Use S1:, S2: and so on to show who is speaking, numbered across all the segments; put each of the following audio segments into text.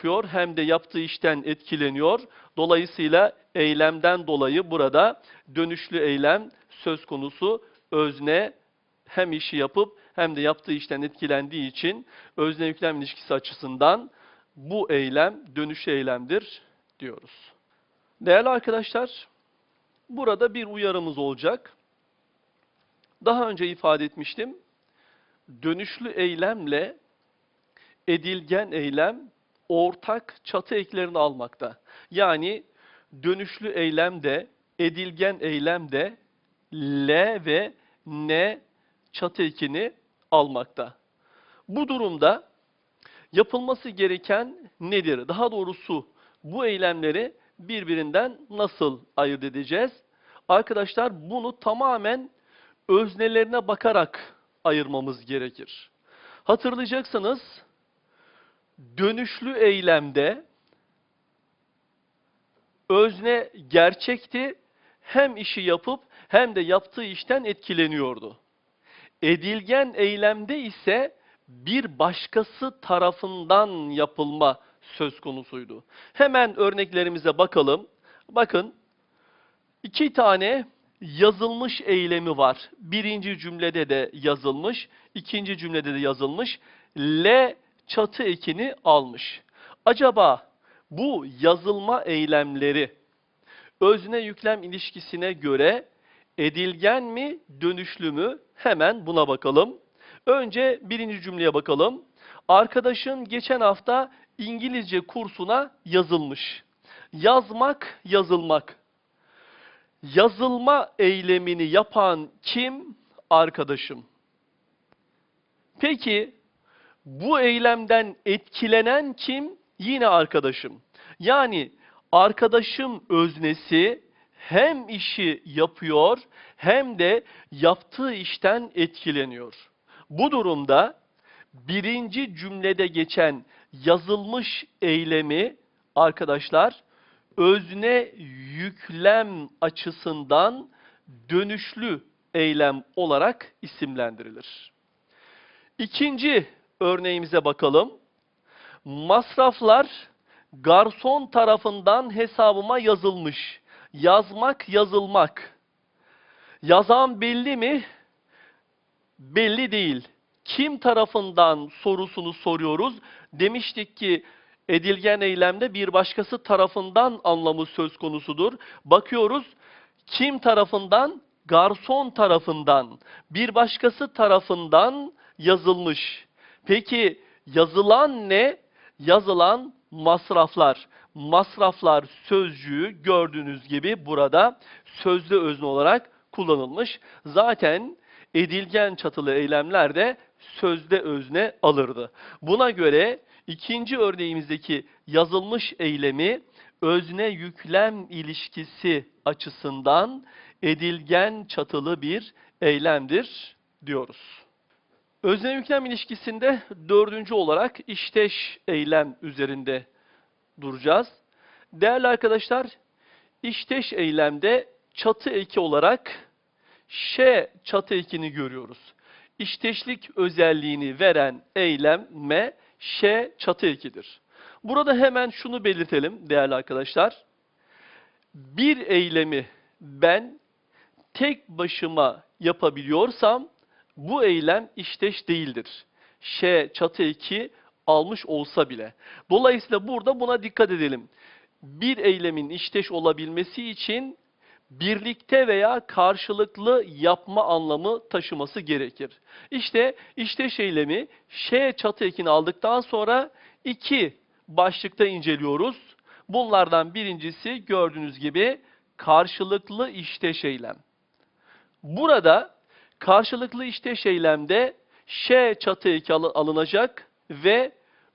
S1: yapıyor hem de yaptığı işten etkileniyor. Dolayısıyla eylemden dolayı burada dönüşlü eylem söz konusu özne hem işi yapıp hem de yaptığı işten etkilendiği için özne yüklem ilişkisi açısından bu eylem dönüşlü eylemdir diyoruz. Değerli arkadaşlar, burada bir uyarımız olacak. Daha önce ifade etmiştim. Dönüşlü eylemle edilgen eylem ortak çatı eklerini almakta. Yani dönüşlü eylemde, edilgen eylemde L ve N çatı ekini almakta. Bu durumda yapılması gereken nedir? Daha doğrusu bu eylemleri birbirinden nasıl ayırt edeceğiz? Arkadaşlar bunu tamamen öznelerine bakarak ayırmamız gerekir. Hatırlayacaksınız dönüşlü eylemde özne gerçekti, hem işi yapıp hem de yaptığı işten etkileniyordu. Edilgen eylemde ise bir başkası tarafından yapılma söz konusuydu. Hemen örneklerimize bakalım. Bakın iki tane yazılmış eylemi var. Birinci cümlede de yazılmış, ikinci cümlede de yazılmış. L çatı ekini almış. Acaba bu yazılma eylemleri özne yüklem ilişkisine göre edilgen mi, dönüşlü mü? Hemen buna bakalım. Önce birinci cümleye bakalım. Arkadaşın geçen hafta İngilizce kursuna yazılmış. Yazmak, yazılmak. Yazılma eylemini yapan kim? Arkadaşım. Peki bu eylemden etkilenen kim? Yine arkadaşım. Yani arkadaşım öznesi hem işi yapıyor hem de yaptığı işten etkileniyor. Bu durumda birinci cümlede geçen yazılmış eylemi arkadaşlar özne yüklem açısından dönüşlü eylem olarak isimlendirilir. İkinci örneğimize bakalım. Masraflar garson tarafından hesabıma yazılmış. Yazmak, yazılmak. Yazan belli mi? Belli değil. Kim tarafından sorusunu soruyoruz. Demiştik ki edilgen eylemde bir başkası tarafından anlamı söz konusudur. Bakıyoruz kim tarafından? Garson tarafından. Bir başkası tarafından yazılmış. Peki yazılan ne? Yazılan masraflar. Masraflar sözcüğü gördüğünüz gibi burada sözlü özne olarak kullanılmış. Zaten edilgen çatılı eylemler de sözde özne alırdı. Buna göre ikinci örneğimizdeki yazılmış eylemi özne yüklem ilişkisi açısından edilgen çatılı bir eylemdir diyoruz. Özne yüklem ilişkisinde dördüncü olarak işteş eylem üzerinde duracağız. Değerli arkadaşlar, işteş eylemde çatı eki olarak ş çatı ekini görüyoruz. İşteşlik özelliğini veren eylemme ş çatı ekidir. Burada hemen şunu belirtelim değerli arkadaşlar. Bir eylemi ben tek başıma yapabiliyorsam bu eylem işteş değildir. Ş çatı eki almış olsa bile. Dolayısıyla burada buna dikkat edelim. Bir eylemin işteş olabilmesi için birlikte veya karşılıklı yapma anlamı taşıması gerekir. İşte işteş eylemi Ş çatı ekini aldıktan sonra iki başlıkta inceliyoruz. Bunlardan birincisi gördüğünüz gibi karşılıklı işteş eylem. Burada karşılıklı işteş eylemde ş çatı alınacak ve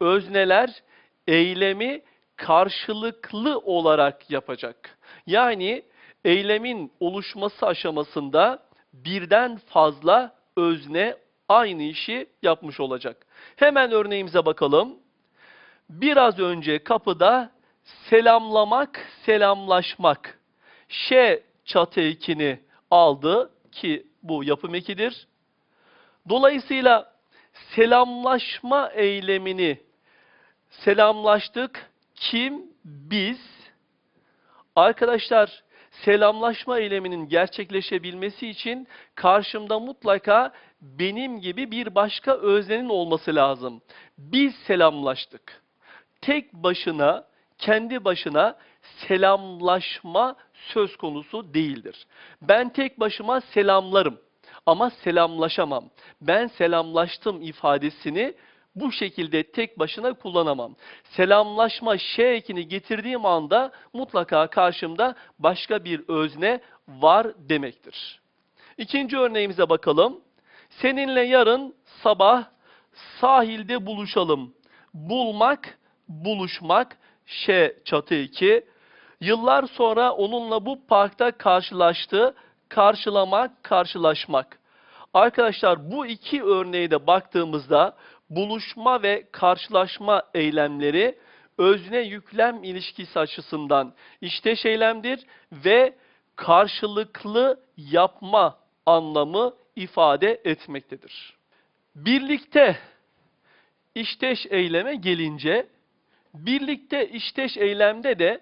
S1: özneler eylemi karşılıklı olarak yapacak. Yani eylemin oluşması aşamasında birden fazla özne aynı işi yapmış olacak. Hemen örneğimize bakalım. Biraz önce kapıda selamlamak, selamlaşmak. Ş çatı aldı ki bu yapım ekidir. Dolayısıyla selamlaşma eylemini Selamlaştık. Kim? Biz. Arkadaşlar selamlaşma eyleminin gerçekleşebilmesi için karşımda mutlaka benim gibi bir başka öznenin olması lazım. Biz selamlaştık. Tek başına, kendi başına selamlaşma söz konusu değildir. Ben tek başıma selamlarım ama selamlaşamam. Ben selamlaştım ifadesini bu şekilde tek başına kullanamam. Selamlaşma ş ekini getirdiğim anda mutlaka karşımda başka bir özne var demektir. İkinci örneğimize bakalım. Seninle yarın sabah sahilde buluşalım. Bulmak, buluşmak, ş çatı 2. Yıllar sonra onunla bu parkta karşılaştı. Karşılamak, karşılaşmak. Arkadaşlar bu iki örneğe de baktığımızda buluşma ve karşılaşma eylemleri özne yüklem ilişkisi açısından işteş eylemdir ve karşılıklı yapma anlamı ifade etmektedir. Birlikte işteş eyleme gelince birlikte işteş eylemde de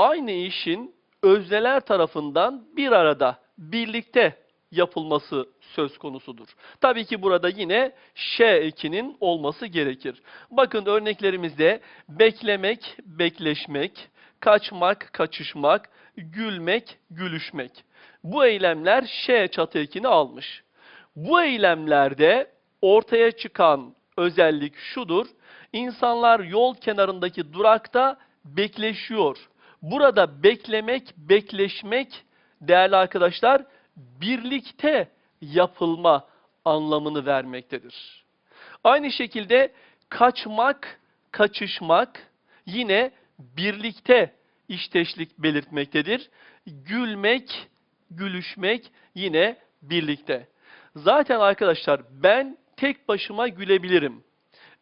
S1: aynı işin özneler tarafından bir arada birlikte yapılması söz konusudur. Tabii ki burada yine ş ekinin olması gerekir. Bakın örneklerimizde beklemek, bekleşmek, kaçmak, kaçışmak, gülmek, gülüşmek. Bu eylemler ş çatı ekini almış. Bu eylemlerde ortaya çıkan özellik şudur. İnsanlar yol kenarındaki durakta bekleşiyor. Burada beklemek, bekleşmek değerli arkadaşlar birlikte yapılma anlamını vermektedir. Aynı şekilde kaçmak, kaçışmak yine birlikte işteşlik belirtmektedir. Gülmek, gülüşmek yine birlikte. Zaten arkadaşlar ben tek başıma gülebilirim.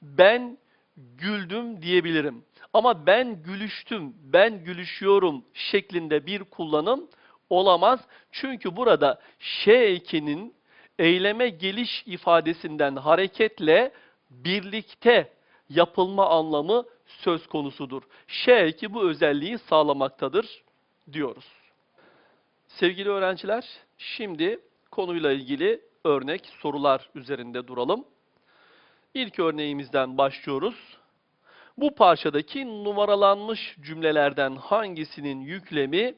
S1: Ben güldüm diyebilirim. Ama ben gülüştüm, ben gülüşüyorum şeklinde bir kullanım olamaz. Çünkü burada ş ekinin eyleme geliş ifadesinden hareketle birlikte yapılma anlamı söz konusudur. Ş eki bu özelliği sağlamaktadır diyoruz. Sevgili öğrenciler, şimdi konuyla ilgili örnek sorular üzerinde duralım. İlk örneğimizden başlıyoruz. Bu parçadaki numaralanmış cümlelerden hangisinin yüklemi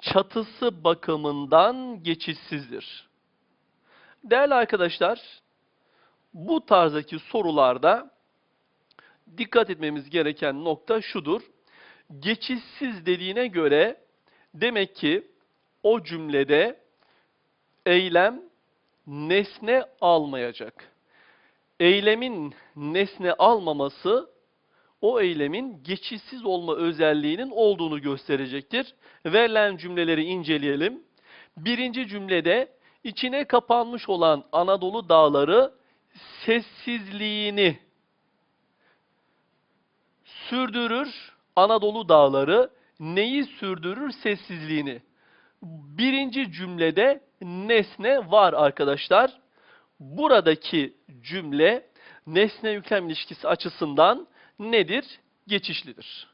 S1: çatısı bakımından geçişsizdir? Değerli arkadaşlar, bu tarzdaki sorularda dikkat etmemiz gereken nokta şudur. Geçişsiz dediğine göre demek ki o cümlede eylem nesne almayacak. Eylemin nesne almaması o eylemin geçişsiz olma özelliğinin olduğunu gösterecektir. Verilen cümleleri inceleyelim. Birinci cümlede içine kapanmış olan Anadolu dağları sessizliğini sürdürür. Anadolu dağları neyi sürdürür? Sessizliğini. Birinci cümlede nesne var arkadaşlar. Buradaki cümle nesne yüklem ilişkisi açısından nedir? Geçişlidir.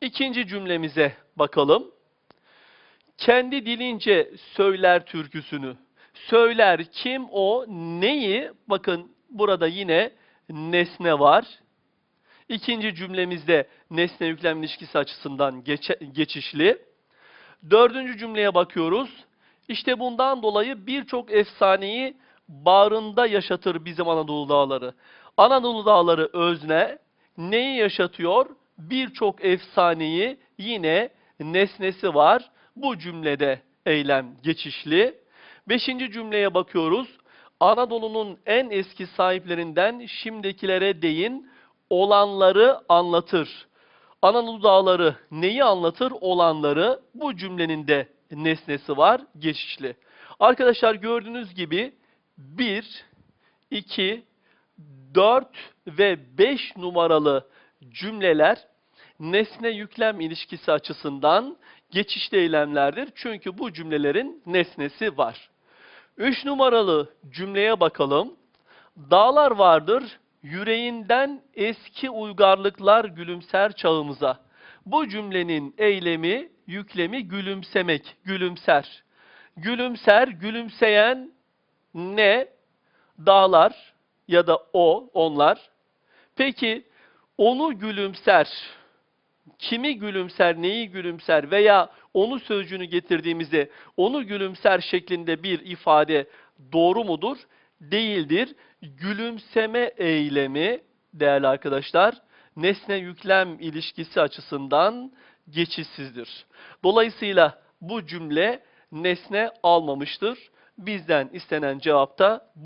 S1: İkinci cümlemize bakalım. Kendi dilince söyler türküsünü. Söyler kim o neyi? Bakın burada yine nesne var. İkinci cümlemizde nesne yüklem ilişkisi açısından geçe- geçişli. Dördüncü cümleye bakıyoruz. İşte bundan dolayı birçok efsaneyi bağrında yaşatır bizim Anadolu dağları. Anadolu dağları özne neyi yaşatıyor? Birçok efsaneyi yine nesnesi var. Bu cümlede eylem geçişli. Beşinci cümleye bakıyoruz. Anadolu'nun en eski sahiplerinden şimdikilere değin olanları anlatır. Anadolu dağları neyi anlatır? Olanları. Bu cümlenin de nesnesi var, geçişli. Arkadaşlar gördüğünüz gibi 1, 2, 4 ve 5 numaralı cümleler nesne yüklem ilişkisi açısından geçişli eylemlerdir. Çünkü bu cümlelerin nesnesi var. 3 numaralı cümleye bakalım. Dağlar vardır, yüreğinden eski uygarlıklar gülümser çağımıza. Bu cümlenin eylemi, yüklemi gülümsemek, gülümser. Gülümser, gülümseyen ne? Dağlar ya da o, onlar. Peki onu gülümser, kimi gülümser, neyi gülümser veya onu sözcüğünü getirdiğimizde onu gülümser şeklinde bir ifade doğru mudur? Değildir. Gülümseme eylemi değerli arkadaşlar nesne yüklem ilişkisi açısından geçişsizdir. Dolayısıyla bu cümle nesne almamıştır. Bizden istenen cevap da bu.